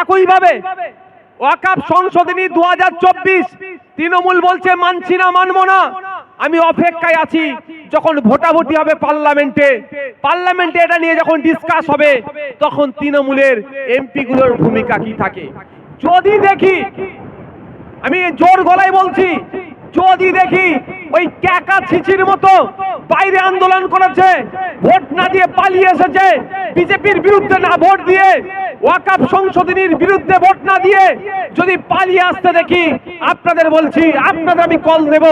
একইভাবে ওয়াকাপ সংশোধনী দু হাজার চব্বিশ, তৃণমূল বলছে মানছি না, মানবো না। আমি অপেক্ষায় আছি যখন ভোটাভুটি হবে পার্লামেন্টে। পার্লামেন্টে এটা নিয়ে যখন ডিসকাস হবে, তখন তৃণমূলের এমপি গুলোর ভূমিকা কি থাকে? যদি দেখি, আমি জোর গলায় বলছি যদি দেখি ওই ক্যাকা ছিচির মতো বাইরে আন্দোলন করেছে, ভোট না দিয়ে পালিয়ে এসেছে, বিজেপির বিরুদ্ধে না ভোট দিয়ে ওয়াকাপ সংশোধনীর বিরুদ্ধে ভোট না দিয়ে যদি পালিয়ে আসতে দেখি, আপনাদের বলছি, আপনাদের আমি কল দেব।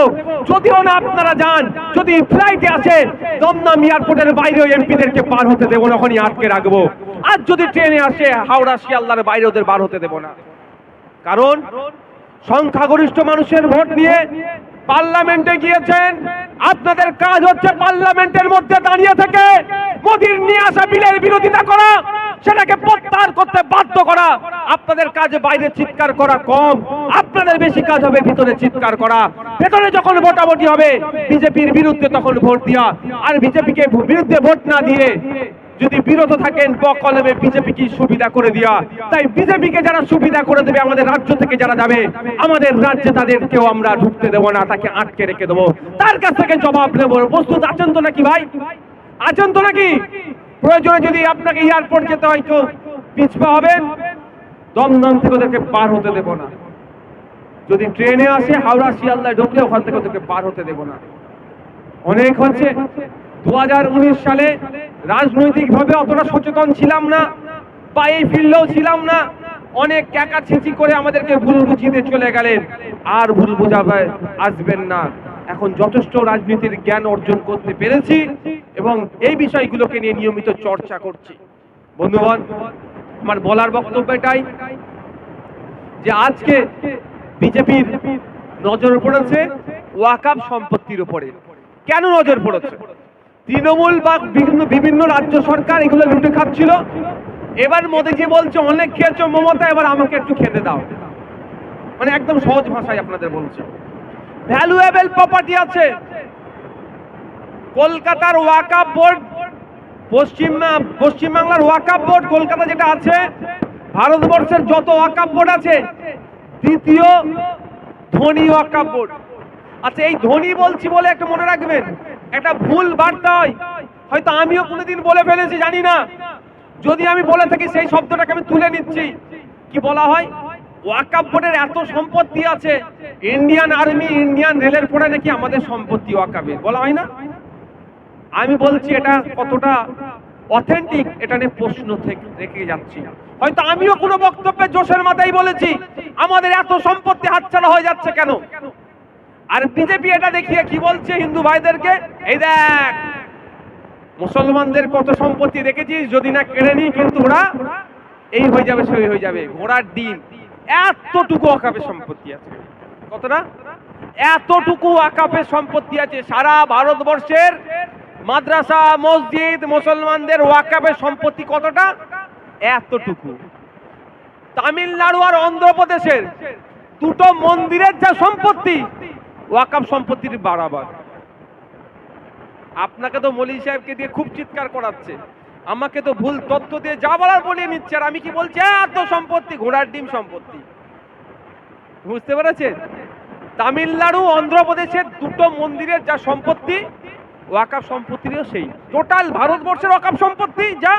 যদিও না আপনারা যান, যদি ফ্লাইটে আসে, দমদম এয়ারপোর্টের বাইরে এমপিদেরকে পার হতে দেবো না, ওখানে আটকে রাখব। আর যদি ট্রেনে আসে, হাওড়া, শিয়ালদার বাইরে ওদের বার হতে দেবো না। কারণ সংখ্যাগরিষ্ঠ মানুষের ভোট নিয়ে পার্লামেন্টে গিয়েছেন। আপনাদের কাজ হচ্ছে পার্লামেন্টের মধ্যে দাঁড়িয়ে থেকে মোদির নিয়ে আসা বিলের বিরোধিতা করা, সেটাকে প্রত্যাহার করতে বাধ্য করা। আপনাদের কাজ বাইরে চিৎকার করা কম, আপনাদের বেশি কাজ হবে ভিতরে চিৎকার করা। ভেতরে যখন ভোটাভুটি হবে, বিজেপির বিরুদ্ধে তখন ভোট দেওয়া। আর বিজেপিকে বিরুদ্ধে ভোট না দিয়ে যদি বিরত থাকেন কলমে বিজেপি কি সুবিধা করে দেওয়া তাই বিজেপিকে যারা সুবিধা করে দেবে, আমাদের রাজ্য থেকে যারা যাবে, আমাদের রাজ্যে তাদেরকেও আমরা ঢুকতে দেবো না, তাকে আটকে রেখে দেবো। তার কাছ থেকে জবাব নেব। প্রস্তুত আছেন তো নাকি ভাই? আছেন তো নাকি? প্রয়োজনে যদি আপনাকে এয়ারপোর্ট যেতে হয় তো পিছপা হবেন? দমদম থেকে ওদেরকে পার হতে দেবো না। যদি ট্রেনে আসে, হাওড়া, শিয়ালদায় ঢুকলে ওখান থেকে ওদেরকে পার হতে দেবো না। অনেক হচ্ছে। দু হাজার উনিশ সালে রাজনৈতিকভাবে অতটা সচেতন ছিলাম না এই ফিল্ডেও ছিলাম না। অনেক ক্যাকা ছিচি করে আমাদেরকে ভুল বুঝিয়ে চলে গেলেন। আর ভুল বুঝাবে আসবেন না। এখন যথেষ্ট রাজনীতির জ্ঞান অর্জন করতে পেরেছি এবং এই বিষয়গুলোকে নিয়ে নিয়মিত চর্চা করছি। বন্ধুগণ, আমার বলার বক্তব্য এটাই যে আজকে বিজেপির নজর পড়েছে ওয়াকাব সম্পত্তির উপরে। কেন নজর পড়েছে? তৃণমূল বা বিভিন্ন বিভিন্ন রাজ্য সরকার এগুলো লুটে খাচ্ছিল। এবার মোদিজি বলছে, অনেক খেয়েছো মমতা, এবার আমাকে একটু খেতে দাও। মানে একদম সহজ ভাষায় আপনাদের বলছে। ভ্যালুয়েবল প্রপার্টি আছে। কলকাতার ওয়াকাব বোর্ড, পশ্চিম, পশ্চিমবাংলার ওয়াকাব বোর্ড, কলকাতা যেটা আছে, ভারতবর্ষের যত ওয়াকাব বোর্ড আছে, দ্বিতীয় ধনী ওয়াকাব বোর্ড। আচ্ছা এই ধনী বলছি বলে একটা মনে রাখবেন একটা ভুল বার্তা হয়। হয়তো আমিও কোনোদিন বলে ফেলেছি, জানি না। যদি আমি বলে থাকি, সেই শব্দটাকে আমি তুলে নিচ্ছি। কি বলা হয়? ওয়াকাব বোর্ডের এত সম্পত্তি আছে, ইন্ডিয়ান আর্মি, ইন্ডিয়ান রেলের পরে নাকি আমাদের সম্পত্তি ওয়াকাবে বলা হয় না? আমি বলছি, এটা কতটা অথেন্টিক এটা নিয়ে প্রশ্ন থেকে রেখে যাচ্ছি। হয়তো আমিও কোনো বক্তব্যে জোশের মাথায় বলেছি, আমাদের এত সম্পত্তি হাতছাড়া হয়ে যাচ্ছে কেন? আর বিজেপি এটা দেখিয়ে কি বলছে হিন্দু ভাইদেরকে? এই দেখ, মুসলমানদের কত সম্পত্তি দেখেছিস? যদি না কেড়ে নি কিন্তু ওরা এই হয়ে যাবে, সেই হয়ে যাবে। ঘোড়ার ডিম। এতটুকু আকাপের সম্পত্তি আছে। কতটা? এতটুকু আকাপের সম্পত্তি আছে। সারা ভারতবর্ষের মাদ্রাসা, মসজিদ, মুসলমানদের ওয়াকাপের সম্পত্তি কতটা? এতটুকু। তামিলনাড়ু আর অন্ধ্রপ্রদেশের দুটো মন্দিরের যা সম্পত্তি ওয়াকাপ সম্পত্তির বাড়াবার। আপনাকে তো মলি সাহেবকে দিয়ে খুব চিৎকার করাচ্ছে। আমাকে তো ভুল তথ্য দিয়ে যা বলার বলিয়ে নিচ্ছে, আর আমি কি বলছি? এত সম্পত্তি, ঘোড়ার ডিম সম্পত্তি। বুঝতে পেরেছেন? তামিলনাড়ু, অন্ধ্রপ্রদেশের দুটো মন্দিরের যা সম্পত্তি ওয়াকাপ সম্পত্তিরও সেই। টোটাল ভারতবর্ষের ওয়াকাপ সম্পত্তি যা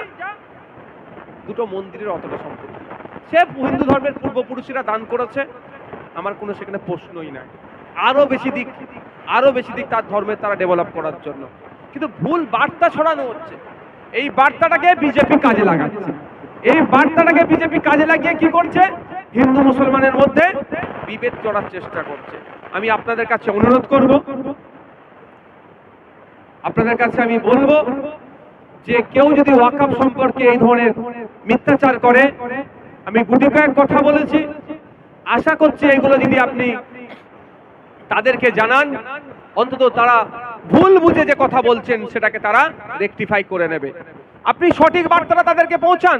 দুটো মন্দিরের অতটা সম্পত্তি। সে হিন্দু ধর্মের পূর্বপুরুষেরা দান করেছে। আমার কোনো সেখানে প্রশ্নই নাই। আরও বেশি দিক, আরও বেশি দিক তার ধর্মের তারা ডেভেলপ করার জন্য। কিন্তু ভুল বার্তা ছড়ানো হচ্ছে। এই বার্তাটাকে বিজেপি কাজে লাগাচ্ছে। এই বার্তাটাকে বিজেপি কাজে লাগিয়ে কি করছে? হিন্দু মুসলমানের মধ্যে বিভেদ করার চেষ্টা করছে। আমি আপনাদের কাছে অনুরোধ করব, আপনাদের কাছে আমি বলব যে কেউ যদি ওয়াকাপ সম্পর্কে এই ধরনের মিথ্যাচার করে, আমি গুটি কয়েক কথা বলেছি। আশা করছি এগুলো যদি আপনি তাদেরকে জানান। অন্তত তারা ভুল বুঝে যে কথা বলছেন, সেটাকে তারা রেকটিফাই করে নেবে। আপনি সঠিক বার্তাটা তাদেরকে পৌঁছান।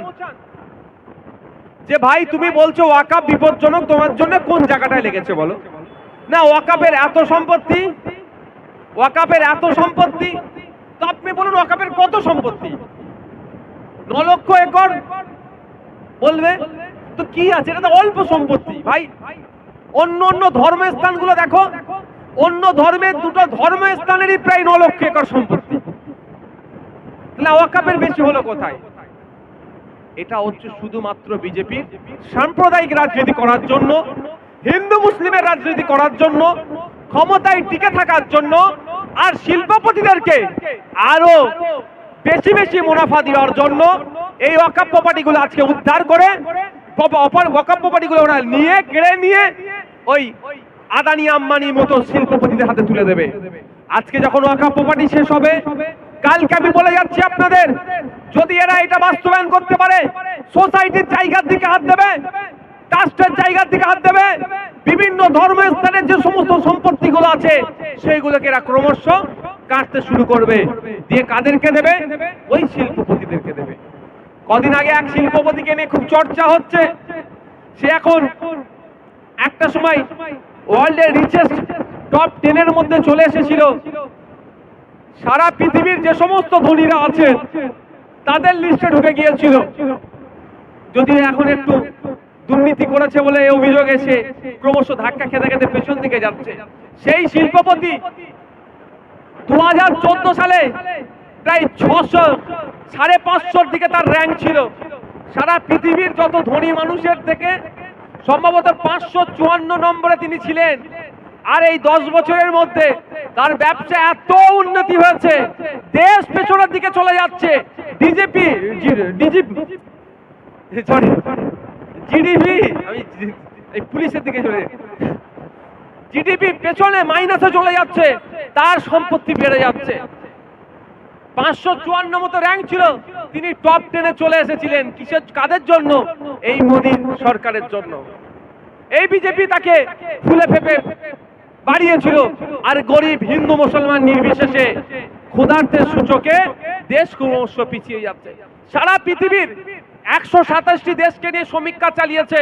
যে ভাই, তুমি বলছো ওয়াকাপ বিপজ্জনক, তোমার জন্য কোন জায়গাটায় লেগেছে বলো? না ওয়াকাপের এত সম্পত্তি? ওয়াকাপের এত সম্পত্তি? তো আপনি বলুন ওয়াকাপের কত সম্পত্তি? ন লক্ষ একর? বলবে? তো কি আছে? এটা তো অল্প সম্পত্তি। ভাই অন্য অন্য ধর্মস্থানগুলো দেখো। অন্য ধর্মের দুটো ধর্মস্থানেরই প্রায় ন লক্ষ একর সম্পত্তি। ওয়াকাপের বেশি হলো কোথায়? এটা হচ্ছে শুধুমাত্র বিজেপির সাম্প্রদায়িক রাজনীতি করার জন্য, হিন্দু মুসলিমের রাজনীতি করার জন্য, ক্ষমতায় টিকে থাকার জন্য, আর শিল্পপতিদেরকে আরও বেশি বেশি মুনাফা দেওয়ার জন্য এই ওয়াকাপ প্রপার্টিগুলো আজকে উদ্ধার করে ওয়াকাপ প্রপার্টিগুলো ওরা নিয়ে, কেড়ে নিয়ে ওই আদানি আম্বানি মতো শিল্পপতিদের হাতে তুলে দেবে। আজকে যখন ওয়াকাপ প্রপার্টি শেষ হবে, কালকে আমি বলে যাচ্ছি আপনাদের, যদি এরা এটা বাস্তবায়ন করতে পারে সোসাইটির জায়গার দিকে হাত দেবে ট্রাস্টের জায়গার দিকে হাত দেবে, বিভিন্ন ধর্মস্থানের যে সমস্ত সম্পত্তিগুলো আছে, সেইগুলোকে এরা ক্রমশ কাটতে শুরু করবে। দিয়ে কাদেরকে দেবে? ওই শিল্পপতিদেরকে দেবে। কদিন আগে এক শিল্পপতিকে নিয়ে খুব চর্চা হচ্ছে। সে এখন একটা সময় ওয়ার্ল্ডের রিচেস্ট টপ টেনের মধ্যে চলে এসেছিল। সারা পৃথিবীর যে সমস্ত ধনীরা আছে, তাদের লিস্টে ঢুকে গিয়েছিল। যদি এখন একটু দুর্নীতি করেছে বলে অভিযোগ এসে ক্রমশ ধাক্কা খেতে খেতে পেছন দিকে যাচ্ছে। সেই শিল্পপতি দু হাজার চোদ্দ সালে প্রায় ছশো, সাড়ে পাঁচশোর দিকে তার র্যাঙ্ক ছিল। সারা পৃথিবীর যত ধনী মানুষের থেকে সম্ভবত পাঁচশো চুয়ান্ন নম্বরে তিনি ছিলেন। আর এই দশ বছরের মধ্যে তার ব্যবসা এত উন্নতি হয়েছে, দেশ পেছনের দিকে চলে যাচ্ছে। ডিজিপি সরি জিডিপি এই পুলিশের দিকে চলে জিডিপি পেছনে মাইনাসে চলে যাচ্ছে, তার সম্পত্তি বেড়ে যাচ্ছে। পাঁচশো চুয়ান্ন মতো র্যাঙ্ক ছিল তিনি টপ টেনে চলে এসেছিলেন কিসের, কাদের জন্য? এই মোদী সরকারের জন্য। এই বিজেপি তাকে ফুলে ফেপে বাড়িয়েছিল। আর গরিব হিন্দু মুসলমান নির্বিশেষে ক্ষুধার্তের সূচকে দেশ ক্রমশ পিছিয়ে যাচ্ছে। সারা পৃথিবীর একশো সাতাশটি দেশকে নিয়ে সমীক্ষা চালিয়েছে।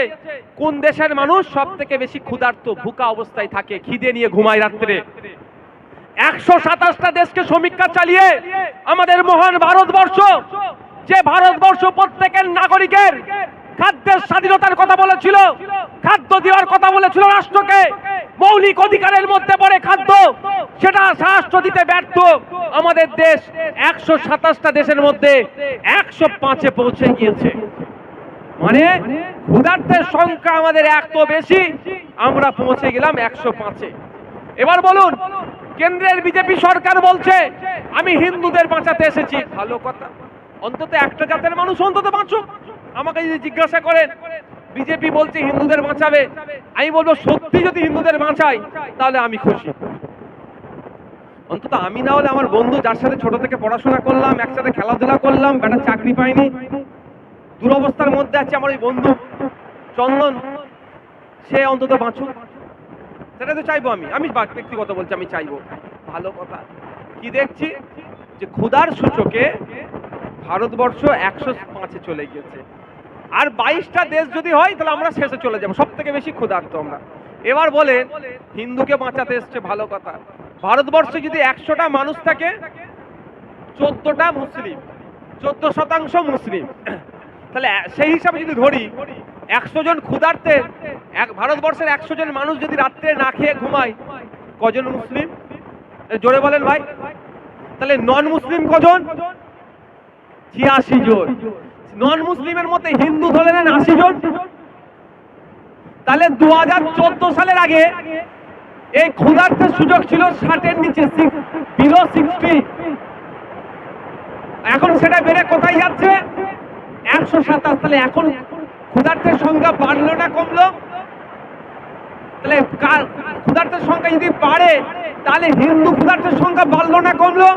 কোন দেশের মানুষ সব থেকে বেশি ক্ষুধার্ত, ভুকা অবস্থায় থাকে, খিদে নিয়ে ঘুমায় রাত্রে? একশো সাতাশটা দেশকে সমীক্ষা চালিয়ে আমাদের মহান ভারতবর্ষ যে ভারতবর্ষ প্রত্যেকের নাগরিকের খাদ্যের স্বাধীনতার কথা বলেছিল, খাদ্য দেওয়ার কথা বলেছিল রাষ্ট্রকে, মৌলিক অধিকারের মধ্যে পড়ে খাদ্য, সেটা রাষ্ট্র দিতে ব্যর্থ। আমাদের দেশ একশো সাতাশটা দেশের মধ্যে একশো পাঁচে পৌঁছে গিয়েছে। মানে ক্ষুধার্তের সংখ্যা আমাদের এত বেশি, আমরা পৌঁছে গেলাম একশো পাঁচে। এবার বলুন, কেন্দ্রের বিজেপি সরকার বলছে, আমি হিন্দুদের বাঁচাতে এসেছি। ভালো কথা। অন্তত একটা জাতের মানুষ অন্তত বাঁচুক আমাকে যদি জিজ্ঞাসা করেন, বিজেপি বলছে হিন্দুদের বাঁচাবে। আমি বলব, সত্যি যদি হিন্দুদের বাঁচাই তাহলে আমি খুশি। অন্তত আমি না হলে আমার বন্ধু যার সাথে ছোট থেকে পড়াশোনা করলাম, একসাথে খেলাধুলা করলাম, বেটা চাকরি পাইনি দুরবস্থার মধ্যে আছে আমার ওই বন্ধু, চন্দন। সে অন্তত বাঁচুক। সেটা তো চাইব আমি। আমি ব্যক্তিগত বলছি, আমি চাইব। ভালো কথা। কি দেখছি? যে ক্ষুধার সূচকে ভারতবর্ষ একশো পাঁচে চলে গিয়েছে। আর বাইশটা দেশ যদি হয়, তাহলে আমরা শেষে চলে যাব। সব থেকে বেশি ক্ষুধার্ত আমরা। এবার বলে, হিন্দুকে বাঁচাতে এসছে ভালো কথা। ভারতবর্ষে যদি একশোটা মানুষ থাকে, চোদ্দটা মুসলিম, চোদ্দ শতাংশ মুসলিম। তাহলে সেই হিসাবে যদি ধরি, একশো জন ক্ষুধার্তে, এক ভারতবর্ষের একশো জন মানুষ যদি রাত্রে না খেয়ে ঘুমায়, কজন মুসলিম? জোরে বলেন ভাই। তাহলে নন মুসলিম কজন? ছিয়াশি জন। নন মুসলিমের মধ্যে হিন্দু ধরে নেন আশি জন। তাহলে দু হাজার চোদ্দ সালের আগে এই ক্ষুধার্তের সুযোগ ছিল ষাটের নিচে বিলো সিক্সটি এখন সেটা বেড়ে কোথায় যাচ্ছে? একশো সাতাশ। তাহলে এখন ক্ষুধার্তের সংখ্যা বাড়লো না কমলো? তাহলে কার ক্ষুধার্তের সংখ্যা যদি বাড়ে, তাহলে হিন্দু ক্ষুধার্থের সংখ্যা বাড়লো না কমলো?